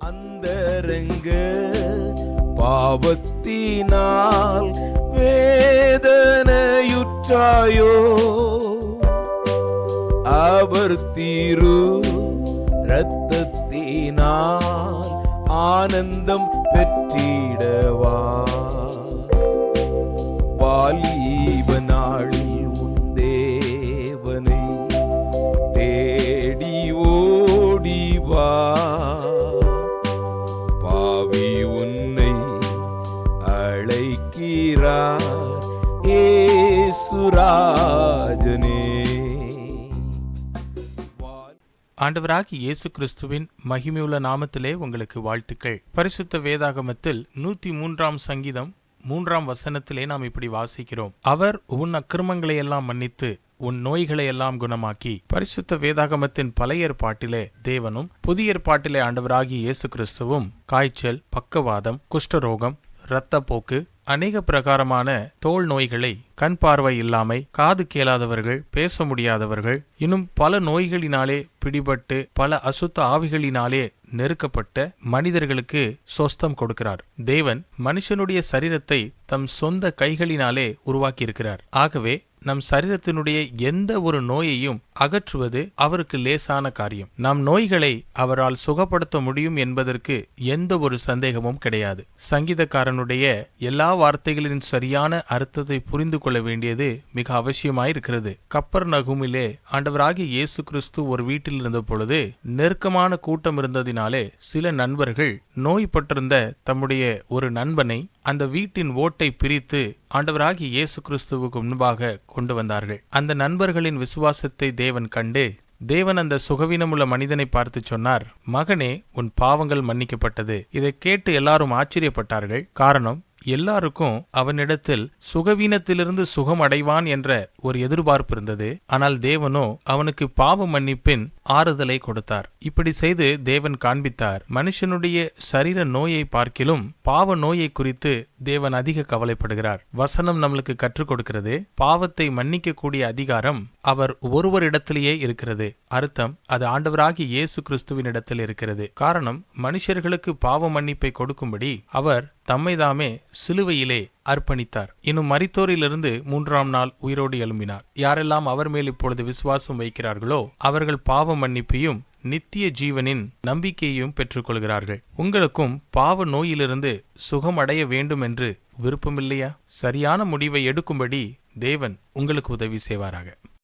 அந்தரங்கு பாவத்தினால் வேதனையுற்றாயோ? அவர் தீரு இரத்தத்தினால் ஆனந்தம் பெற்றிடவா? வாலிப நாள் அழைக்கிறார் ஏசுராஜனே ஆண்டவராகி இயேசு கிறிஸ்துவின் மகிமையுள்ள நாமத்திலே உங்களுக்கு வாழ்த்துக்கள். பரிசுத்த வேதாகமத்தில் நூத்தி மூன்றாம் சங்கீதம் மூன்றாம் வசனத்திலே நாம் இப்படி வாசிக்கிறோம். அவர் உன் அக்கிரமங்களை எல்லாம் மன்னித்து உன் நோய்களை எல்லாம் குணமாக்கி பரிசுத்த வேதாகமத்தின் பழைய ஏற்பாட்டிலே தேவனும் புதிய ஏற்பாட்டிலே ஆண்டவராகி இயேசு கிறிஸ்துவும் காய்ச்சல் பக்கவாதம் குஷ்டரோகம் இரத்தப்போக்கு அநேக பிரகாரமான தோல் நோய்களை கண் பார்வை இல்லாமை காது கேளாதவர்கள் பேச முடியாதவர்கள் இன்னும் பல நோய்களினாலே பிடிபட்டு பல அசுத்த ஆவிகளினாலே நெருக்கப்பட்ட மனிதர்களுக்கு சொஸ்தம் கொடுக்கிறார். தேவன் மனுஷனுடைய சரீரத்தை தம் சொந்த கைகளினாலே உருவாக்கியிருக்கிறார். ஆகவே நம் சரீரத்தினுடைய எந்த ஒரு நோயையும் அகற்றுவது அவருக்கு லேசான காரியம். நம் நோய்களை அவரால் சுகப்படுத்த முடியும் என்பதற்கு எந்த ஒரு சந்தேகமும் கிடையாது. சங்கீதக்காரனுடைய எல்லா வார்த்தைகளின் சரியான அர்த்தத்தை புரிந்து கொள்ள வேண்டியது மிக அவசியமாயிருக்கிறது. கப்பர் நகுமிலே ஆண்டவராகிய இயேசு கிறிஸ்து ஒரு வீட்டில் இருந்த பொழுது நெருக்கமான கூட்டம் இருந்ததினாலே சில நண்பர்கள் நோய்பட்டிருந்த தம்முடைய ஒரு நண்பனை அந்த வீட்டின் ஓட்டை பிரித்து ஆண்டவராகி இயேசு கிறிஸ்துவுக்கு முன்பாக கொண்டு வந்தார்கள். அந்த நண்பர்களின் விசுவாசத்தை தேவன் கண்டு தேவன் அந்த சுகவீனமுள்ள மனிதனை பார்த்து சொன்னார் மகனே உன் பாவங்கள் மன்னிக்கப்பட்டது. இதை கேட்டு எல்லாரும் ஆச்சரியப்பட்டார்கள். காரணம் எல்லாருக்கும் அவனிடத்தில் சுகவீனத்திலிருந்து சுகம் அடைவான் என்ற ஒரு எதிர்பார்ப்பு இருந்தது. ஆனால் தேவனோ அவனுக்கு பாவ மன்னிப்பின் ஆறுதலை கொடுத்தார். இப்படி செய்து தேவன் காண்பித்தார். மனுஷனுடைய சரீர நோயை பார்க்கிலும் பாவ நோயை குறித்து தேவன் அதிக கவலைப்படுகிறார். வசனம் நம்மளுக்கு கற்றுக் கொடுக்கிறது. பாவத்தை மன்னிக்கக்கூடிய அதிகாரம் அவர் ஒருவரிடத்திலேயே இருக்கிறது. அர்த்தம் அது ஆண்டவராகி இயேசு கிறிஸ்துவின் இடத்தில் இருக்கிறது. காரணம் மனுஷர்களுக்கு பாவ மன்னிப்பை கொடுக்கும்படி அவர் தம்மைதாமே சிலுவையிலே அர்ப்பணித்தார். இன்னும் மரித்தோரிலிருந்து மூன்றாம் நாள் உயிரோடு எழும்பினார். யாரெல்லாம் அவர் மேல் இப்பொழுது விசுவாசம் வைக்கிறார்களோ அவர்கள் பாவ மன்னிப்பையும் நித்திய ஜீவனின் நம்பிக்கையையும் பெற்றுக்கொள்கிறார்கள். உங்களுக்கும் பாவ நோயிலிருந்து சுகமடைய வேண்டும் என்று விருப்பமில்லையா? சரியான முடிவை எடுக்கும்படி தேவன் உங்களுக்கு உதவி செய்வாராக.